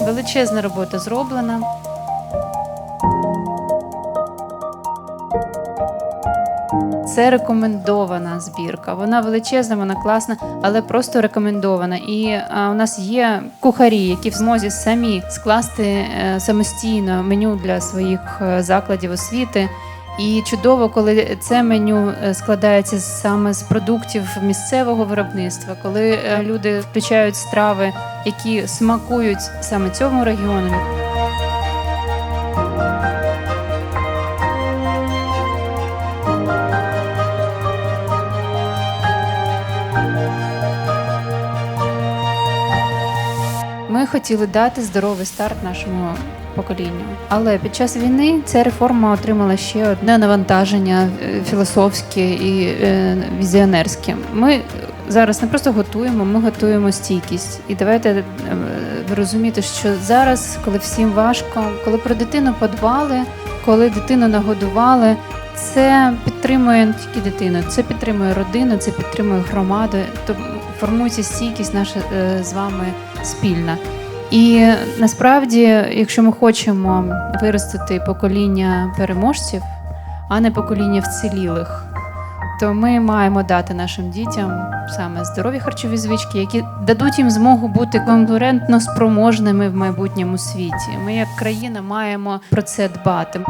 Величезна робота зроблена. Це рекомендована збірка. Вона величезна, вона класна, але просто рекомендована. І а, у нас є кухарі, які в змозі самі скласти е, самостійно меню для своїх е, закладів освіти. І чудово, коли це меню е, складається саме з продуктів місцевого виробництва, коли е, люди включають страви, які смакують саме цьому регіону. Ми хотіли дати здоровий старт нашому поколінню. Але під час війни ця реформа отримала ще одне навантаження е, філософське і е, візіонерське. Ми зараз не просто готуємо, ми готуємо стійкість. І давайте е, розуміти, що зараз, коли всім важко, коли про дитину подбали, коли дитину нагодували. Це підтримує не тільки дитину, це підтримує родину, це підтримує громаду. Тому формується стійкість наша з вами спільна. І насправді, якщо ми хочемо виростити покоління переможців, а не покоління вцілілих, то ми маємо дати нашим дітям саме здорові харчові звички, які дадуть їм змогу бути конкурентно спроможними в майбутньому світі. Ми, як країна, маємо про це дбати.